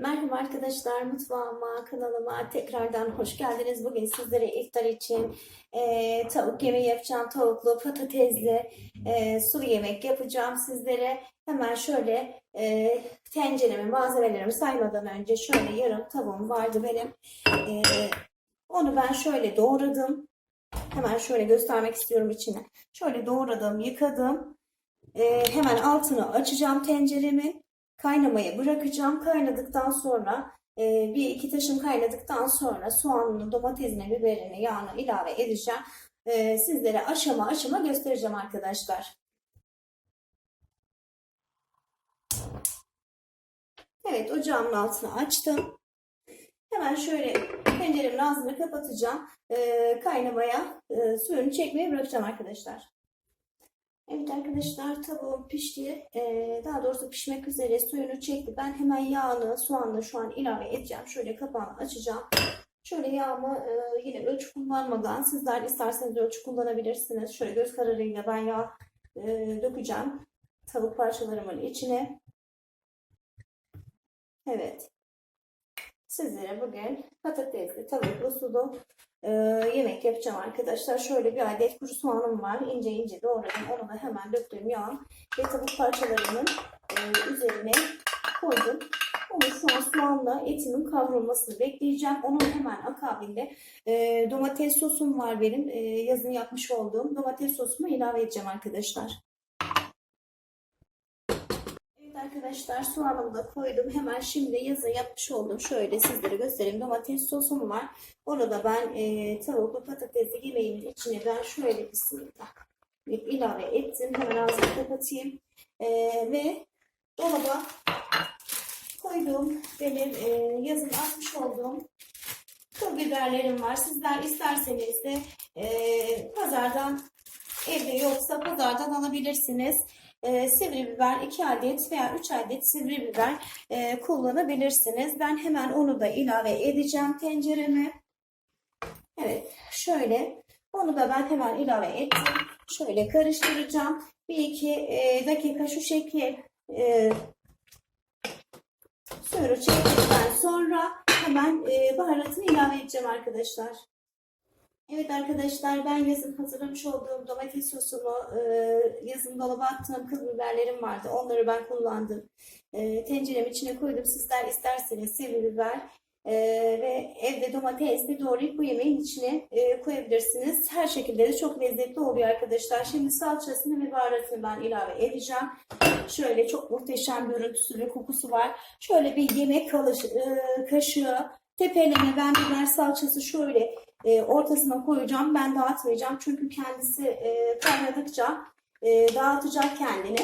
Merhaba arkadaşlar, mutfağıma, kanalıma tekrardan hoş geldiniz. Bugün sizlere iftar için e, tavuk yemeği yapacağım. Tavuklu, patatesli, e, sulu yemek yapacağım sizlere. Hemen şöyle e, tenceremi, malzemelerimi saymadan önce şöyle yarım tavuğum vardı benim. E, onu ben şöyle doğradım. Hemen şöyle göstermek istiyorum içine. Şöyle doğradım, yıkadım. E, hemen altını açacağım tenceremin kaynamaya bırakacağım. Kaynadıktan sonra e, bir iki taşım kaynadıktan sonra soğanını, domatesini, biberini, yağını ilave edeceğim. E, sizlere aşama aşama göstereceğim arkadaşlar. Evet ocağımın altını açtım. Hemen şöyle tenceremin ağzını kapatacağım. E, kaynamaya, e, suyunu çekmeye bırakacağım arkadaşlar. Evet arkadaşlar tavuğum pişti. Ee, daha doğrusu pişmek üzere suyunu çekti. Ben hemen yağını, soğanla şu an ilave edeceğim. Şöyle kapağını açacağım. Şöyle yağımı e, yine ölçü kullanmadan sizler isterseniz ölçü kullanabilirsiniz. Şöyle göz kararıyla ben yağ e, dökeceğim tavuk parçalarımın içine. Evet. Sizlere bugün patatesli, tavuklu, sulu e, yemek yapacağım arkadaşlar. Şöyle bir adet kuru soğanım var. İnce ince doğradım. Onu da hemen döktüğüm yağ ve tavuk parçalarının e, üzerine koydum. Onu şu an soğanla etimin kavrulmasını bekleyeceğim. Onun hemen akabinde e, domates sosum var benim. E, yazın yapmış olduğum domates sosumu ilave edeceğim arkadaşlar. Arkadaşlar soğanımı da koydum. Hemen şimdi yazın yapmış olduğum şöyle sizlere göstereyim. Domates sosum var. Onu da ben e, tavuklu patatesli yemeğimin içine ben şöyle bismillah ilave ettim. Hemen ağzını kapatayım. E, ve dolaba koyduğum benim e, yazın atmış olduğum pul biberlerim var. Sizler isterseniz de e, pazardan evde yoksa pazardan alabilirsiniz. E, sivri biber 2 adet veya 3 adet sivri biber e, kullanabilirsiniz. Ben hemen onu da ilave edeceğim tencereme. Evet şöyle onu da ben hemen ilave ettim. Şöyle karıştıracağım. Bir iki e, dakika şu şekil e, suyunu çektikten sonra hemen e, baharatını ilave edeceğim arkadaşlar. Evet arkadaşlar ben yazın hazırlamış olduğum domates sosunu e, yazın dolaba attığım kıl vardı. Onları ben kullandım. E, tenceremin içine koydum. Sizler isterseniz sivri biber e, ve evde domatesli doğrayıp bu yemeğin içine koyabilirsiniz. Her şekilde de çok lezzetli oluyor arkadaşlar. Şimdi salçasını ve baharatını ben ilave edeceğim. Şöyle çok muhteşem görüntüsü ve kokusu var. Şöyle bir yemek kaşığı tepeleme ben biber salçası şöyle e, ortasına koyacağım. Ben dağıtmayacağım çünkü kendisi e, kaynadıkça e, dağıtacak kendini.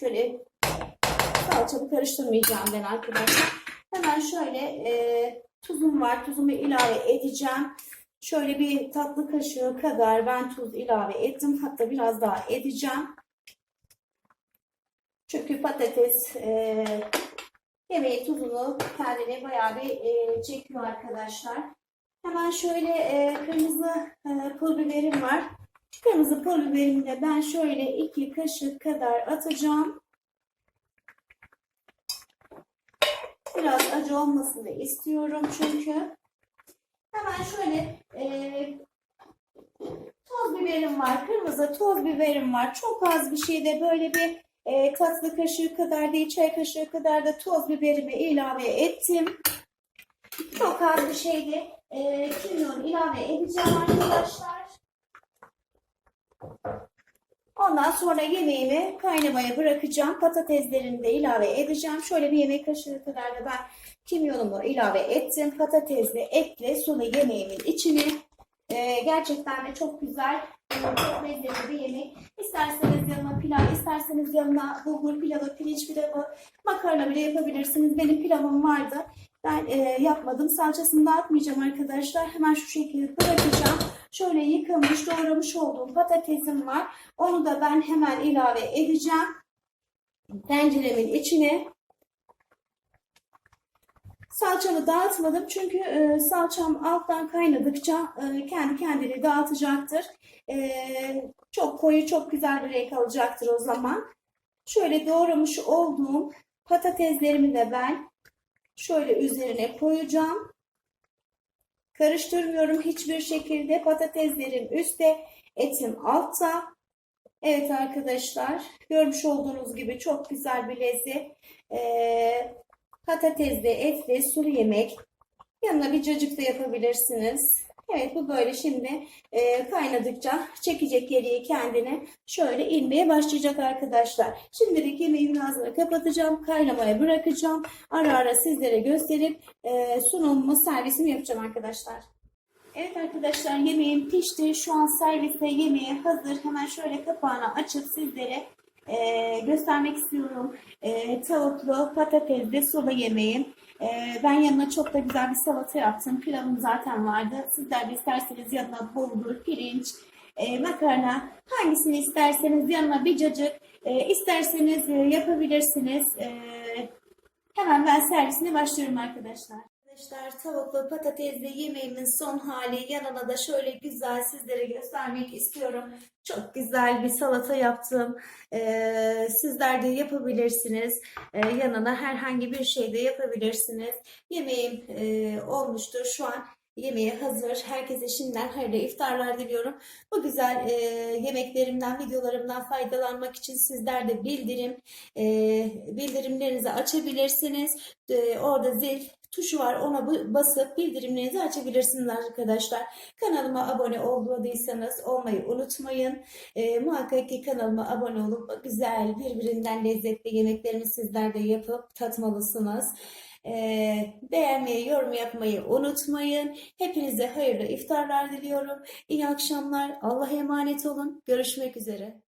Şöyle salçamı karıştırmayacağım ben arkadaşlar. Hemen şöyle e, tuzum var. Tuzumu ilave edeceğim. Şöyle bir tatlı kaşığı kadar ben tuz ilave ettim. Hatta biraz daha edeceğim. Çünkü patates e, yemeği tuzunu kendine bayağı bir e, çekiyor arkadaşlar. Hemen şöyle e, kırmızı e, pul biberim var. Kırmızı pul biberimi de ben şöyle iki kaşık kadar atacağım. Biraz acı olmasını istiyorum çünkü. Hemen şöyle e, toz biberim var. Kırmızı toz biberim var. Çok az bir şeyde böyle bir e, tatlı kaşığı kadar değil çay kaşığı kadar da toz biberimi ilave ettim. Çok az bir şeyde e, kimyon ilave edeceğim arkadaşlar. Ondan sonra yemeğimi kaynamaya bırakacağım. Patateslerini de ilave edeceğim. Şöyle bir yemek kaşığı kadar da ben kimyonumu ilave ettim. Patatesli, etli, sulu yemeğimin içine. Ee, gerçekten de çok güzel, çok lezzetli bir yemek. İsterseniz yanına pilav, isterseniz yanına bulgur pilavı, pirinç pilavı, makarna bile yapabilirsiniz. Benim pilavım vardı. Ben e, yapmadım. Salçasını dağıtmayacağım arkadaşlar. Hemen şu şekilde bırakacağım. Şöyle yıkamış, doğramış olduğum patatesim var. Onu da ben hemen ilave edeceğim. Tenceremin içine. Salçamı dağıtmadım çünkü e, salçam alttan kaynadıkça e, kendi kendini dağıtacaktır. E, çok koyu, çok güzel bir renk alacaktır o zaman. Şöyle doğramış olduğum patateslerimi de ben şöyle üzerine koyacağım. Karıştırmıyorum hiçbir şekilde. Patateslerin üstte, etim altta. Evet arkadaşlar, görmüş olduğunuz gibi çok güzel bir lezzet. Ee, patatesli, etli, sulu yemek. Yanına bir cacık da yapabilirsiniz. Evet bu böyle şimdi e, kaynadıkça çekecek geriye kendini. Şöyle inmeye başlayacak arkadaşlar. Şimdilik yemeğimin ağzını kapatacağım. Kaynamaya bırakacağım. Ara ara sizlere gösterip e, sunumumu, servisimi yapacağım arkadaşlar. Evet arkadaşlar yemeğim pişti. Şu an serviste yemeği hazır. Hemen şöyle kapağını açıp sizlere e, göstermek istiyorum. E, tavuklu patatesli sulu yemeğim. E, ben yanına çok da güzel bir salata yaptım. Pilavım zaten vardı. Sizler de isterseniz yanına bulgur, pirinç, e, makarna hangisini isterseniz yanına bir cacık e, isterseniz e, yapabilirsiniz. E, hemen ben servisine başlıyorum arkadaşlar. Arkadaşlar tavuklu patatesli yemeğimin son hali yanına da şöyle güzel sizlere göstermek istiyorum. Çok güzel bir salata yaptım. Ee, sizler de yapabilirsiniz. Ee, yanına herhangi bir şey de yapabilirsiniz. Yemeğim e, olmuştur şu an. Yemeği hazır. Herkese şimdiden hayırlı iftarlar diliyorum. Bu güzel e, yemeklerimden, videolarımdan faydalanmak için sizler de bildirim e, bildirimlerinizi açabilirsiniz. E, orada zil tuşu var. Ona basıp bildirimlerinizi açabilirsiniz arkadaşlar. Kanalıma abone olmadıysanız olmayı unutmayın. E, muhakkak ki kanalıma abone olup güzel birbirinden lezzetli yemeklerimi sizler de yapıp tatmalısınız. E, beğenmeyi, yorum yapmayı unutmayın. Hepinize hayırlı iftarlar diliyorum. İyi akşamlar. Allah'a emanet olun. Görüşmek üzere.